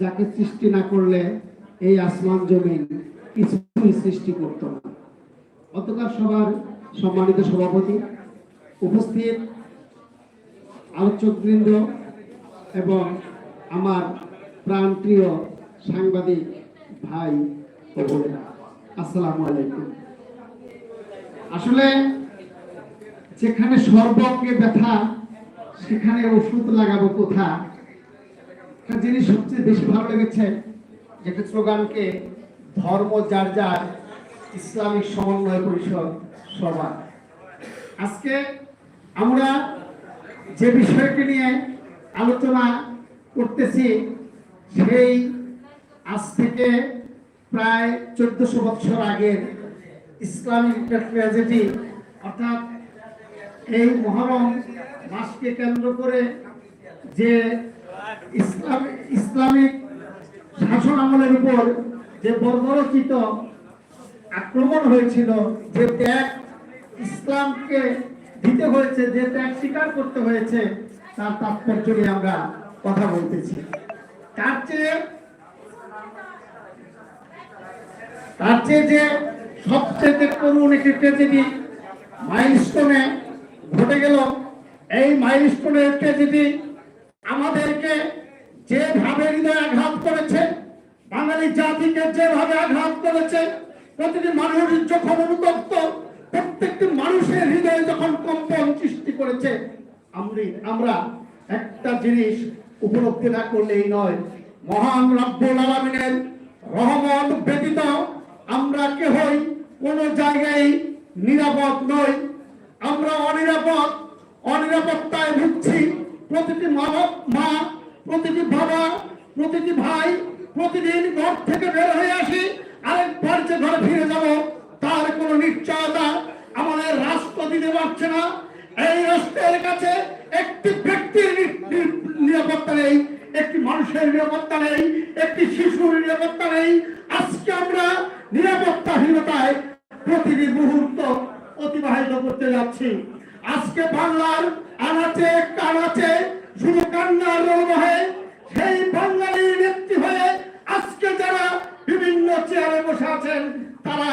যাকে সৃষ্টি না করলে এই আসমান জমিন কিছুই সৃষ্টি করত না। অতকার সবার সম্মানিত সভাপতি, উপস্থিত আলোচকবৃন্দ এবং আমার প্রাণপ্রিয় সাংবাদিক ভাই ও বোনেরা, আসসালামু আলাইকুম। আসলে যেখানে সর্বকে ব্যথা, সেখানে ওষুধ লাগাবো কোথা? একটা জিনিস সবচেয়ে বেশি ভালো লেগেছে যে একটা স্লোগানকে ধর্ম যার যার, ইসলামিক সমন্বয় পরিষদ সভা আজকে আমরা যে বিষয়টি নিয়ে আলোচনা করতেছি, সেই আজ থেকে প্রায় চোদ্দশো বছর আগের ইসলামিক ট্র্যাজেডি, অর্থাৎ এই মহরম মাসকে কেন্দ্র করে যে ইসলাম, ইসলামিক শাসন আমলের উপর যে বর্বরচিত আক্রমণ হয়েছিল, যে ত্যাগ ইসলামকে দিতে হয়েছে, যে ত্যাগ স্বীকার করতে হয়েছে, তার তাৎপর্য নিয়ে আমরা কথা বলতেছি। তার চেয়ে তার চেয়ে যে সবচেয়ে করুণ একটি ট্রেজেডি মাইলস্টোনে ঘটে গেল, এই মাইলস্টোনের ট্রেজেডি আমাদেরকে যেভাবে হৃদয় আঘাত করেছে বাঙালি জাতিকে যেভাবে আঘাত করেছে, প্রতিটি মানুষ যখন অনুতপ্ত, প্রত্যেকটি মানুষের হৃদয়ে যখন কম্পন সৃষ্টি করেছে, আমরা একটা জিনিস উপলব্ধি না করলেই নয়, মহান রব্বুল আলামিনের রহমত ব্যতীত আমরা কেহই কোনো জায়গায় নিরাপদ নই। আমরা অনিরাপদ, অনিরাপত্তায় ভুগছি। প্রতিটি মা, প্রতিটি বাবা, প্রতিটি ভাই প্রতিদিন ঘর থেকে বের হয়ে আসি, আরেকবার যে ঘরে ফিরে যাব, তার কোনো নিশ্চয়তা আমাদের রাষ্ট্র দিতে পারছে না। এই রাষ্ট্রের কাছে একটি ব্যক্তির নিরাপত্তা নেই, একটি মানুষের নিরাপত্তা নেই, একটি শিশুর নিরাপত্তা নেই। আজকে আমরা নিরাপত্তাহীনতায় প্রতিটি মুহূর্ত অতিবাহিত করতে যাচ্ছি। আজকে বাংলার আনাচে কানাচে শুধু কান্নার রোহে সেই বাঙালির চেয়ারে বসে আছেন, তারা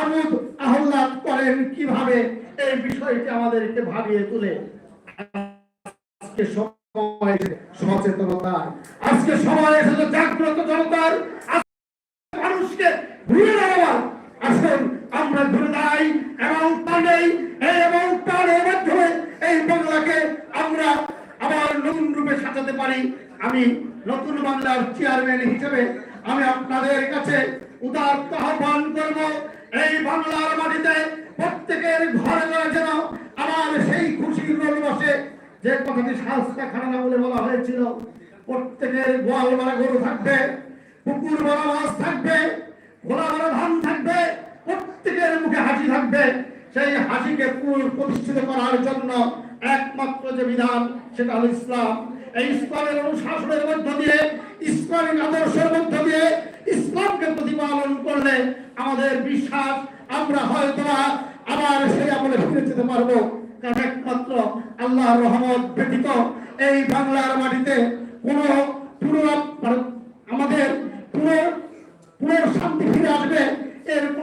আমোদ, আহ্লাদ করেন কীভাবে? এই বিষয়টি আমাদেরকে ভাবিয়ে তুলে। সচেতনতার আজকে সময় এসেছে জাগ্রত জনতার। মানুষকে ঘুরে আমরা ঘুরে দাঁড়াই। মাধ্যমে এই বাংলাকে আমরা আবার নতুন রূপে সাজাতে পারি। আমি নতুন বাংলার চেয়ারম্যান হিসেবে আমি আপনাদের কাছে উদার আহ্বান করব, এই বাংলার মাটিতে প্রত্যেকের ঘরে ঘরে যেন আমার সেই খুশির রোল বসে। যে কথাটি সাহসটা খারাপ বলে বলা হয়েছিল, প্রত্যেকের গোয়াল মারা গরু থাকবে, পুকুর মারা মাছ থাকবে, ঘোড়া মারা ধান থাকবে, প্রত্যেকের মুখে হাসি থাকবে। সেই হাসিকে প্রতিষ্ঠিত করার জন্য একমাত্র যে বিধান, সেটা হলো ইসলাম। এই ইসলামের অনুশাসনের মধ্য দিয়ে ইসলামিক আদর্শের মধ্য করলে আমাদের বিশ্বাস, আমরা হয়তো আবার সেই আমলে ফিরে যেতে পারব। কারণ একমাত্র আল্লাহ রহমত ব্যতীত এই বাংলার মাটিতে কোন